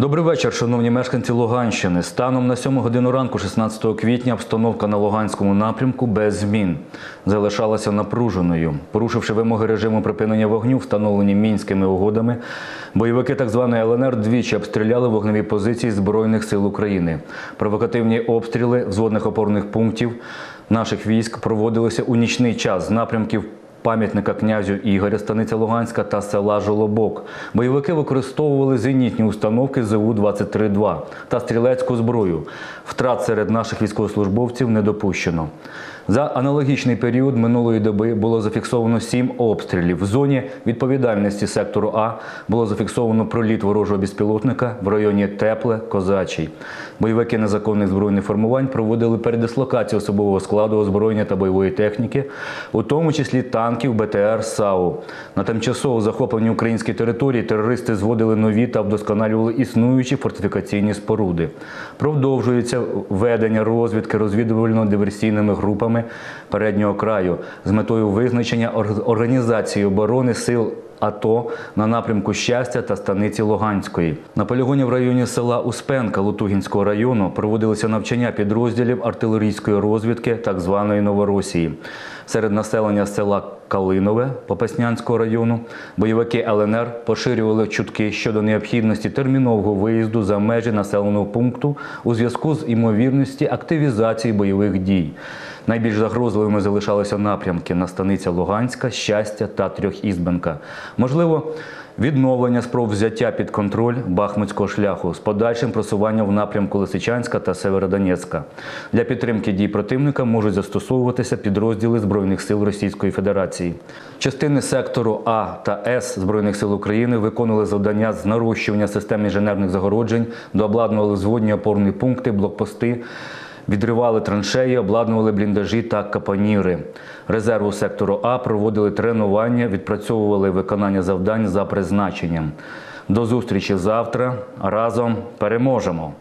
Добрий вечір, шановні мешканці Луганщини. Станом на 7 годину ранку, 16 квітня, обстановка на Луганському напрямку без змін залишалася напруженою. Порушивши вимоги режиму припинення вогню, встановлені мінськими угодами, бойовики так званої ЛНР двічі обстріляли вогневі позиції Збройних сил України. Провокативні обстріли взводних опорних пунктів наших військ проводилися у нічний час з напрямків пам'ятника князю Ігоря, станиця Луганська та села Жолобок. Бойовики використовували зенітні установки ЗУ-23-2 та стрілецьку зброю. Втрат серед наших військовослужбовців не допущено. За аналогічний період минулої доби було зафіксовано сім обстрілів. В зоні відповідальності сектору А було зафіксовано проліт ворожого безпілотника в районі Тепле, Козачий. Бойовики незаконних збройних формувань проводили передислокацію особового складу озброєння та бойової техніки, у тому числі танків, БТР, САУ. На тимчасово захопленій українській території терористи зводили нові та вдосконалювали існуючі фортифікаційні споруди. Продовжується ведення розвідки розвідувально-диверсійними групами переднього краю з метою визначення організації оборони сил АТО на напрямку щастя та станиці Луганської. На полігоні в районі села Успенка Лутугінського району проводилися навчання підрозділів артилерійської розвідки так званої Новоросії. Серед населення села Калинове Попаснянського району бойовики ЛНР поширювали чутки щодо необхідності термінового виїзду за межі населеного пункту у зв'язку з імовірності активізації бойових дій. Найбільш загрозливими залишалися напрямки на станиця Луганська, Щастя та Трьохізбенка. Можливо, відновлення спроб взяття під контроль Бахмутського шляху з подальшим просуванням в напрямку Лисичанська та Северодонецька. Для підтримки дій противника можуть застосовуватися підрозділи Збройних сил Російської Федерації. Частини сектору А та С Збройних сил України виконували завдання з нарощування систем інженерних загороджень, дообладнували зводні опорні пункти, блокпости. Відривали траншеї, обладнували бліндажі та капоніри. Резерву сектору А проводили тренування, відпрацьовували виконання завдань за призначенням. До зустрічі завтра. Разом переможемо!